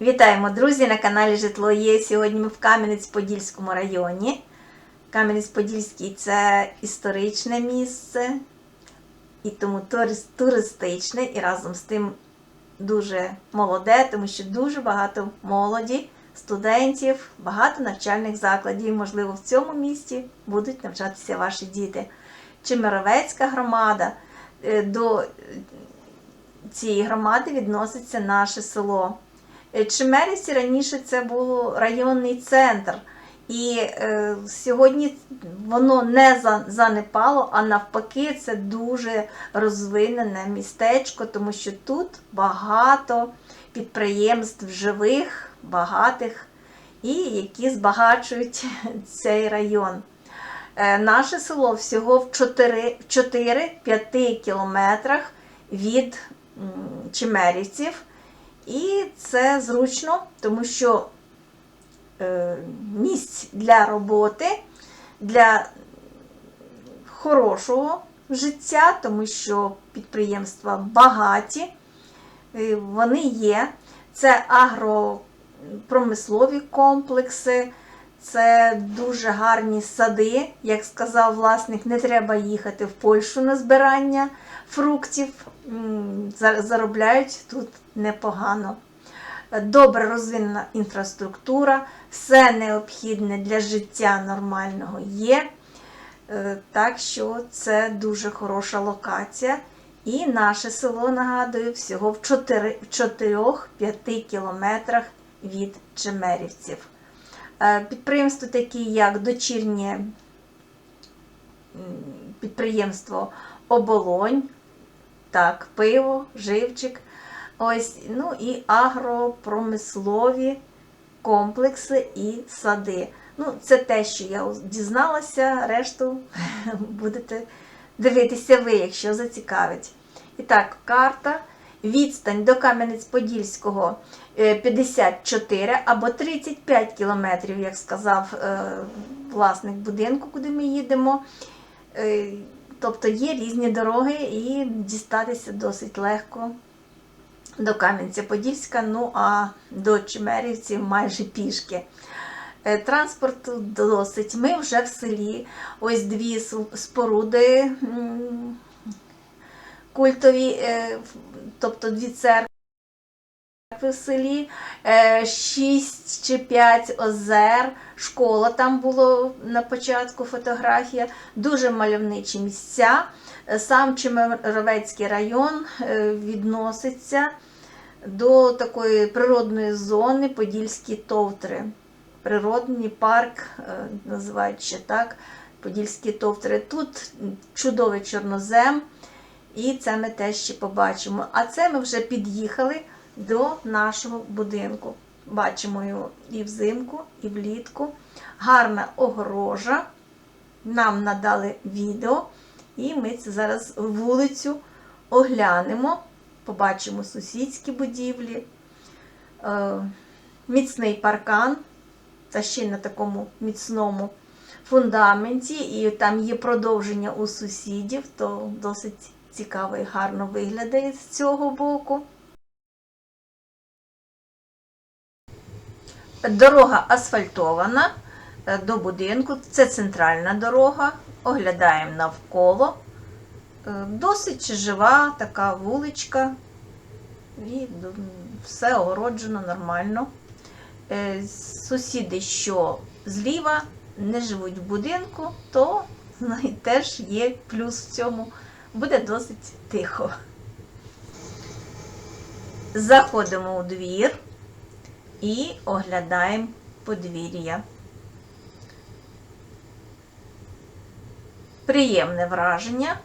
Вітаємо, друзі, на каналі Житло Є. Сьогодні ми в Кам'янець-Подільському районі. Кам'янець-Подільський це історичне місце, і тому туристичне, і разом з тим дуже молоде, тому що дуже багато молоді, студентів, багато навчальних закладів. Можливо, в цьому місті будуть навчатися ваші діти. Чемеровецька громада е, до цієї громади відноситься наше село. Е, раніше це був районний центр, і е, сьогодні воно не занепало, а навпаки, це дуже розвинене містечко, тому що тут багато підприємств живих, багатих і які збагачують цей район. Е, Наше село всього в 4-5 кілометрах від м, Чемерівців. І це зручно, тому що е, місць для роботи, для хорошого життя, тому що підприємства багаті, е, вони є. Це агропромислові комплекси, це дуже гарні сади. Як сказав власник, не треба їхати в Польщу на збирання фруктів. Заробляють тут непогано. Добре розвинена інфраструктура, все необхідне для життя нормального є. Е, Так що це дуже хороша локація. І наше село, нагадую, всього в 4-5 кілометрах від Чемерівців. Е, Підприємства такі, як дочірнє підприємство Оболонь, так, пиво, живчик. Ось, ну і агропромислові комплекси і сади. Ну, це те, що я дізналася, решту будете дивитися ви, якщо зацікавить. І так, карта. Відстань до Кам'янець-Подільського е, 54 або 35 кілометрів, як сказав е, власник будинку, куди ми їдемо. Е, Тобто є різні дороги і дістатися досить легко до Кам'янця-Подільська, ну а до Чимерівців майже пішки. Транспорт Транспорту досить. Ми вже в селі. Ось дві споруди культові, е, тобто дві церкви в селі, е, шість чи п'ять озер, школа там було на початку фотографія, дуже мальовничі місця. Сам Чемеровецький район е, відноситься до такої природної зони Подільські товтри. Природний парк, е, називають ще так, Подільські товтри. Тут чудовий чорнозем, і це ми теж ще побачимо. А це ми вже під'їхали до нашого будинку. Бачимо його і взимку, і влітку. Гарна огорожа. Нам надали відео, і ми це зараз вулицю оглянемо. Побачимо сусідські будівлі, е, міцний паркан, та ще на такому міцному фундаменті, і там є продовження у сусідів, то досить цікаво і гарно виглядає з цього боку. Дорога асфальтована е, до будинку. Це центральна дорога. Оглядаємо навколо. Е, Досить жива така вуличка. І все огороджено нормально. Е, Сусіди, що зліва, не живуть в будинку, то теж є плюс в цьому. Буде досить тихо. Заходимо у двір і оглядаємо подвір'я. Приємне враження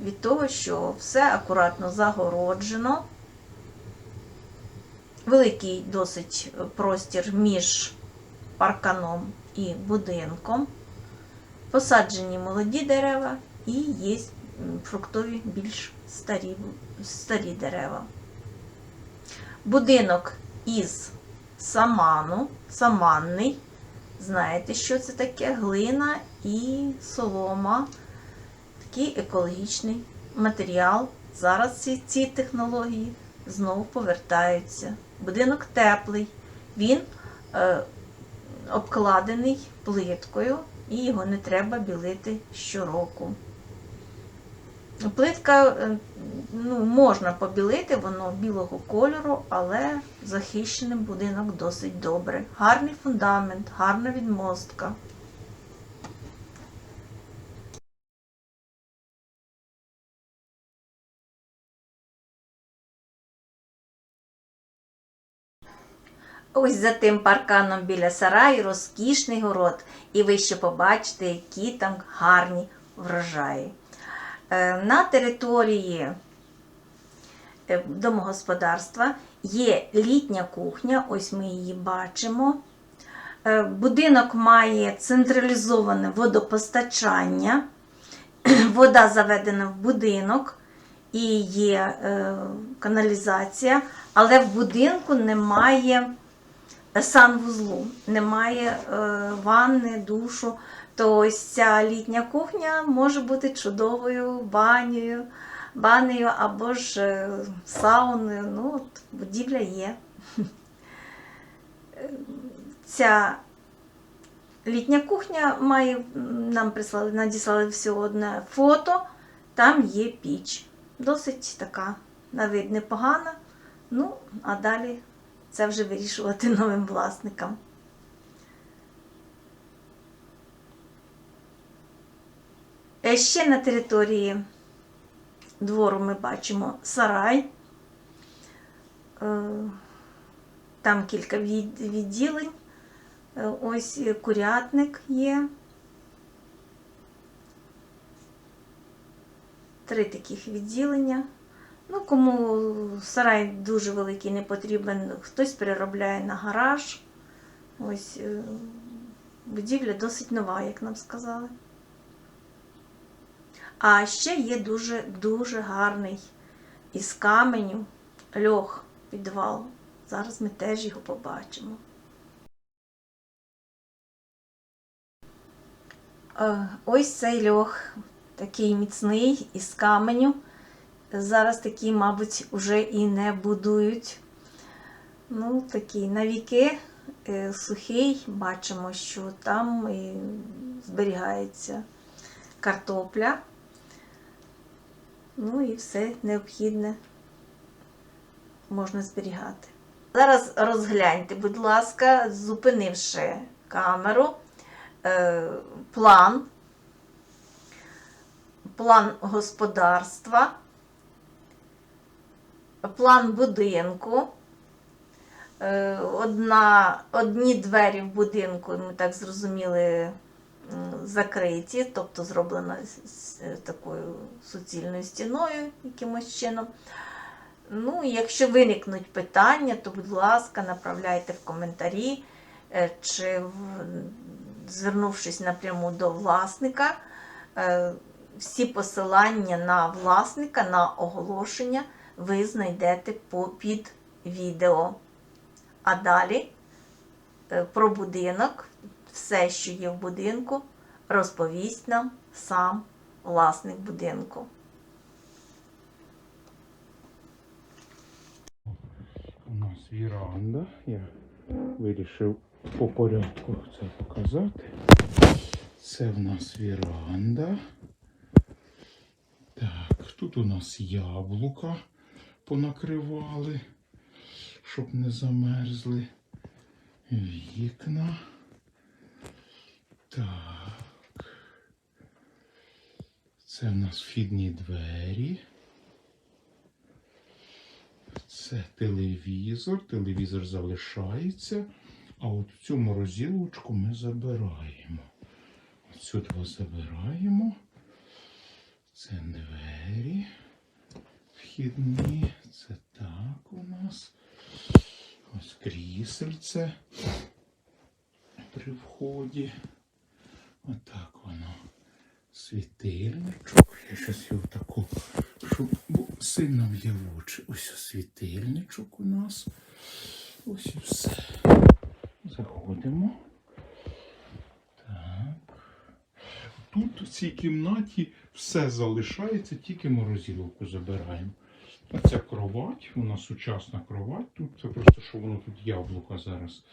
від того, що все акуратно загороджено. Великий досить простір між парканом і будинком. Посаджені молоді дерева і є фруктові більш старі, старі дерева. Будинок із саману, саманний. Знаєте, що це таке? Глина і солома. Такий екологічний матеріал. Зараз ці, ці технології знову повертаються. Будинок теплий, він е, обкладений плиткою і його не треба білити щороку. Плитка е, ну, можна побілити, воно білого кольору, але захищений будинок досить добре. Гарний фундамент, гарна відмостка. Ось за тим парканом біля сараю розкішний город, і ви ще побачите, які там гарні врожаї. Е, На території е, домогосподарства є літня кухня, ось ми її бачимо. Е, Будинок має централізоване водопостачання, вода заведена в будинок і є каналізація, але в будинку немає санвузлу, немає ванни, душу. То ось ця літня кухня може бути чудовою банею, банею або ж е, сауною. Ну, от, будівля є. Е, Ця літня кухня має, нам прислали, надіслали всього одне фото, там є піч. Досить така, на вид непогана. Ну, а далі це вже вирішувати новим власникам. Ще на території двору ми бачимо сарай. Е, Там кілька відділень. Е, Ось е, курятник є. Три таких відділення. Ну, кому сарай дуже великий не потрібен, хтось переробляє на гараж. Ось е, будівля досить нова, як нам сказали. А ще є дуже дуже гарний із каменю льох підвал. Зараз ми теж його побачимо. Е, Ось цей льох такий міцний із каменю. Зараз такі, мабуть, уже і не будують. Ну, такий навіки е, сухий. Бачимо, що там і зберігається картопля. Ну і все необхідне можна зберігати. Зараз розгляньте, будь ласка, зупинивши камеру, е, план, план господарства, план будинку. Е, Одна, одні двері в будинку, ми так зрозуміли, закриті, тобто зроблена з- е, такою суцільною стіною якимось чином. Ну, якщо виникнуть питання, то, будь ласка, направляйте в коментарі, е, чи звернувшись напряму до власника, е, всі посилання на власника, на оголошення ви знайдете під відео. А далі про будинок, все, що є в будинку, розповість нам сам власник будинку. У нас віранда. Я вирішив по порядку це показати. Це в нас віранда. Так, тут у нас яблука понакривали, щоб не замерзли. Вікна. Так. Це в нас вхідні двері. Це телевізор. Телевізор залишається. А от цю морозилочку ми забираємо. От сюди забираємо. Це двері. Вхідні. Це так у нас. Ось крісельце при вході. Отак воно. Світильничок. Я зараз його таку, щоб сильно очі. Ось світильничок у нас. Ось і все. Заходимо. Так. Тут в цій кімнаті все залишається, тільки морозиловку забираємо. А ця кровать, у нас сучасна кровать. Тут це просто що воно тут яблука зараз.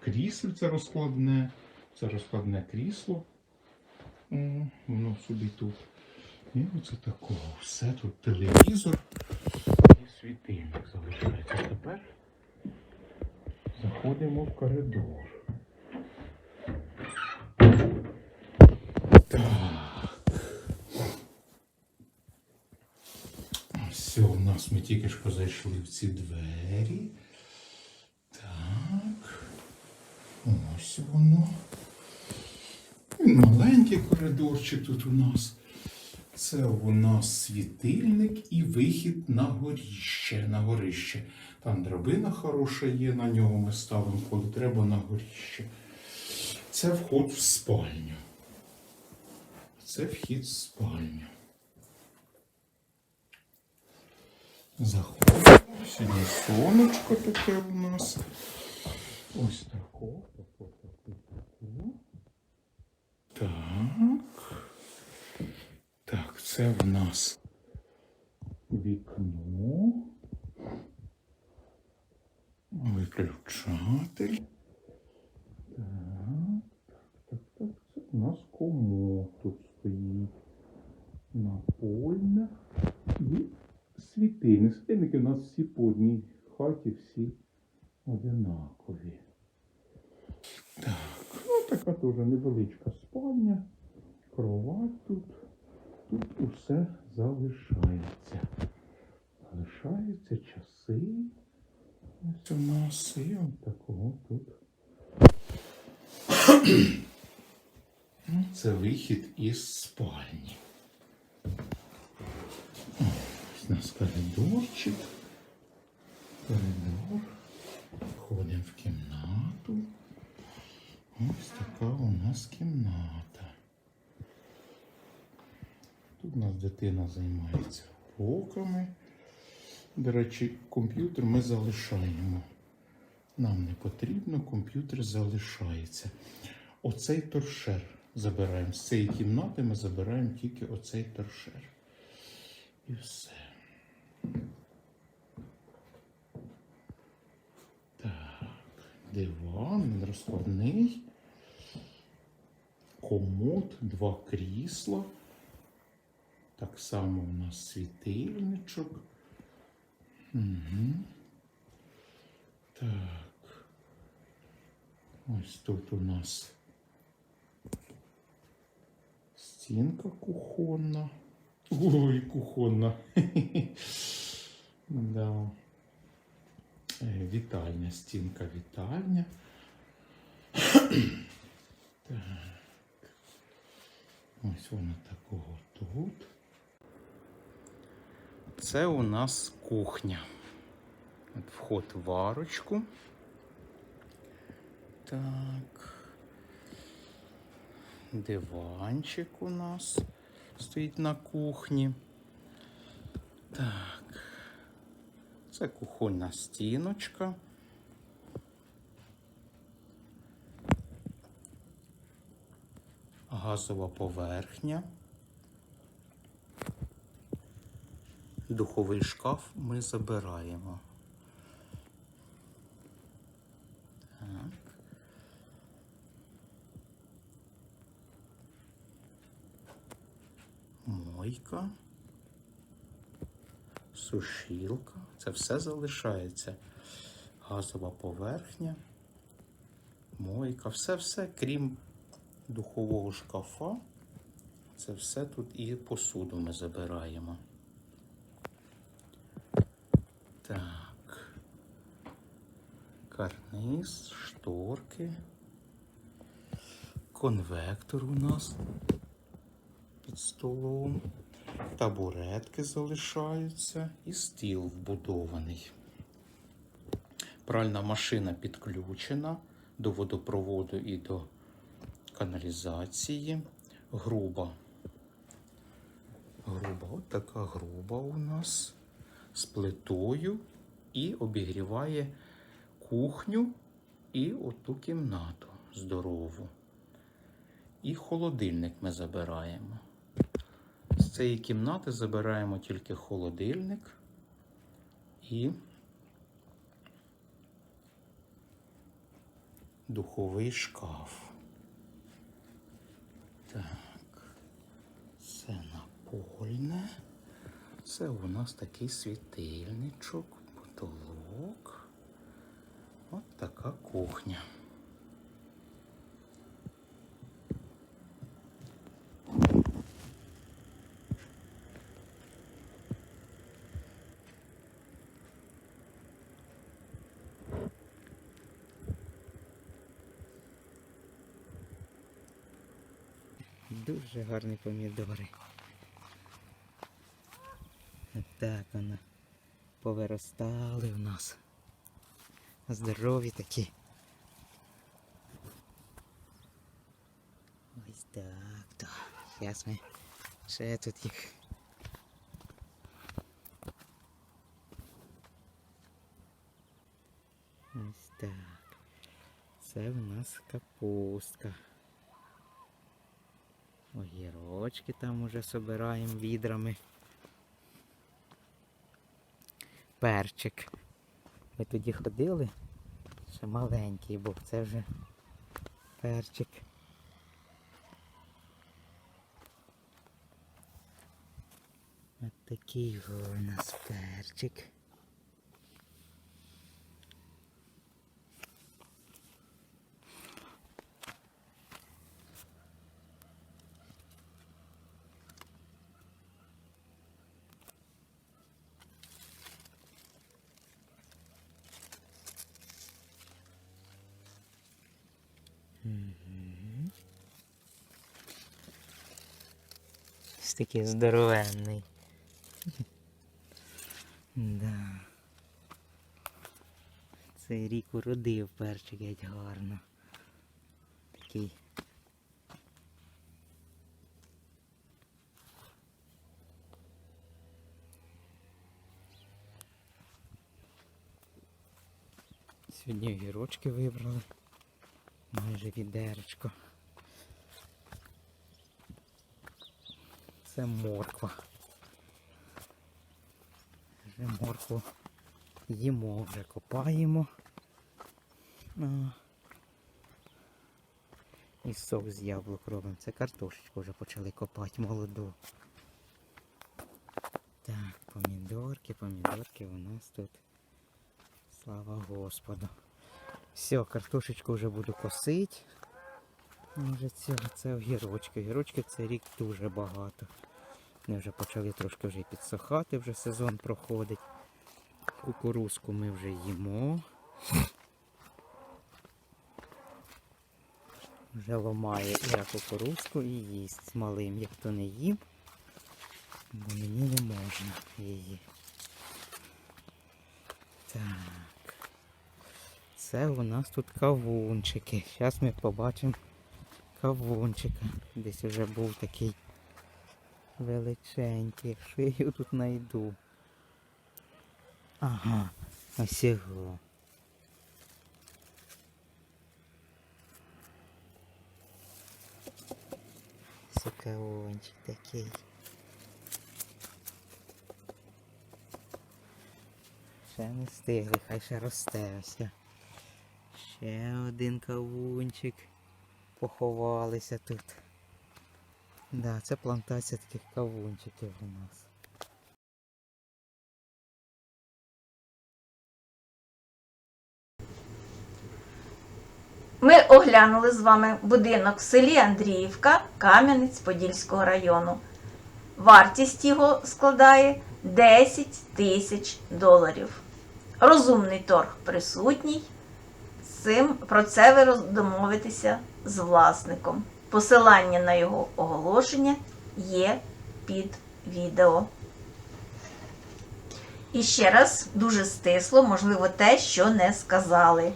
Крісло розкладне. Це розкладне крісло. Воно собі тут. І оце такого. Все тут телевізор і світильник залишається. Тепер заходимо в коридор. Все, у нас ми тільки що зайшли в ці двері. Так. Ось воно. Маленький коридорчик тут у нас. Це у нас світильник і вихід на горіще. На горище. Там драбина хороша є, на нього ми ставимо, коли треба на горіще. Це вход в спальню. Це вхід в спальню. Заходимо. Сьогодні сонечко таке у нас. Ось тако. тако, тако. Так. Так, це в нас вікно. Виключатель. Так, так, так, так. Це у нас комод тут стоїть. Напольна і світильник. Світильники у нас всі по одній хаті, всі одинакові. Так, ну така теж невеличка спальня, кровать тут. Тут усе залишається. Залишаються часи. Ось у нас і такого тут. Це вихід із спальні. Ось у нас коридорчик. Коридор. Входимо в кімнату. Ось така у нас кімната. Тут у нас дитина займається уроками. До речі, комп'ютер ми залишаємо. Нам не потрібно, комп'ютер залишається. Оцей торшер забираємо. З цієї кімнати ми забираємо тільки оцей торшер. І все. Так, диван, розкладний. Комод, два крісла. Так само у нас світильничок. Угу. Так. Ось тут у нас стінка кухонна. Ой, кухонна. да. Е, Вітальня, стінка вітальня. так. Ось вона такого тут. Це у нас кухня. От Вход в варочку. Так. Диванчик у нас стоїть на кухні. Так. Це кухонна стіночка. Газова поверхня. Духовий шкаф ми забираємо. Так. Мойка. Сушілка. Це все залишається. Газова поверхня. Мойка. Все-все, крім духового шкафа. Це все тут і посуду ми забираємо. Так. Карниз, шторки. Конвектор у нас під столом. Табуретки залишаються і стіл вбудований. Пральна машина підключена до водопроводу і до каналізації. Груба. Груба, от така груба у нас з плитою і обігріває кухню і оту кімнату здорову. І холодильник ми забираємо. З цієї кімнати забираємо тільки холодильник і духовий шкаф. Так, це напольне. Це у нас такий світильничок, потолок. От така кухня. Дуже гарні помідори. Так воно. Повиростали в нас. Здорові такі. Ось так то. Зараз ми ще тут їх. Ось так. Це в нас капустка. Огірочки там уже собираємо відрами. Перчик. Ми тоді ходили, ще маленький був, це вже перчик. От такий у нас перчик. Ось такий здоровенний. Да. Цей рік уродив перчик геть гарно. Такий. Сьогодні огірочки вибрали. Майже відеречко. Це морква. Вже моркву їмо, вже копаємо. І соус з яблук робимо. Це картошечку вже почали копати молоду. Так, помідорки, помідорки у нас тут. Слава Господу. Все, картошечку вже буду косити. Може цього це огірочки. Огірочки цей рік дуже багато. Вони вже почали трошки вже підсохати, вже сезон проходить. Кукурузку ми вже їмо. Вже ломає я кукурузку і їсть з малим, як то не їм, бо мені не можна її. Так. Це у нас тут кавунчики. Зараз ми побачимо кавунчика. Десь вже був такий величенький, якщо я його тут знайду. Ага, ось його. Це кавунчик такий. Ще не встигли, хай ще росте ось. Ще один кавунчик. Поховалися тут. Да, це плантація таких кавунчиків у нас. Ми оглянули з вами будинок в селі Андріївка, Кам'янець-Подільського району. Вартість його складає 10 тисяч доларів. Розумний торг присутній. Цим про це ви домовитеся з власником. Посилання на його оголошення є під відео. І ще раз дуже стисло, можливо, те, що не сказали.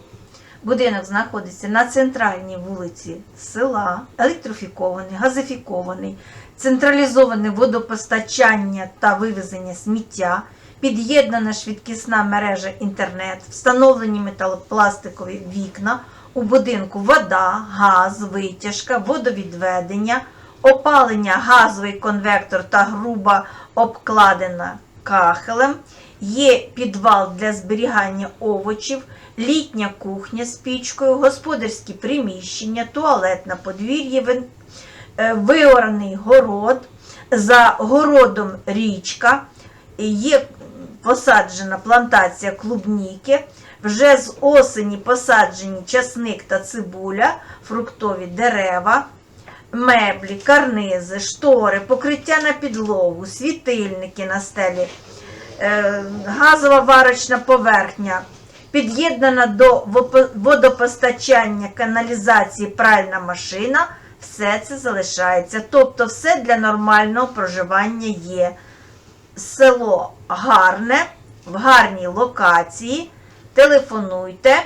Будинок знаходиться на центральній вулиці села, електрифікований, газифікований, централізоване водопостачання та вивезення сміття, під'єднана швидкісна мережа інтернет, встановлені металопластикові вікна, у будинку вода, газ, витяжка, водовідведення, опалення, газовий конвектор та груба обкладена кахелем Є підвал для зберігання овочів, літня кухня з пічкою, господарські приміщення, туалет на подвір'ї, е, виораний город, за городом річка, є посаджена плантація клубніки, вже з осені посаджені часник та цибуля, фруктові дерева, меблі, карнизи, штори, покриття на підлогу, світильники на стелі, е, газова варочна поверхня, під'єднана до водопостачання, каналізації пральна машина, все це залишається. Тобто все для нормального проживання є. Село гарне, в гарній локації. Телефонуйте,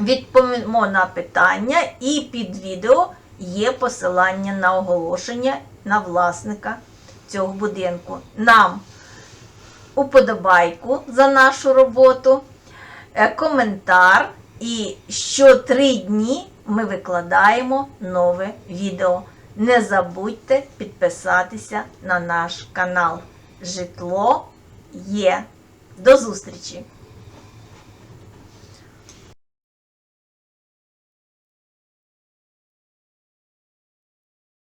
відповімо на питання, і під відео є посилання на оголошення на власника цього будинку. Нам уподобайку за нашу роботу, е, коментар. І що три дні ми викладаємо нове відео. Не забудьте підписатися на наш канал. Житло є. До зустрічі!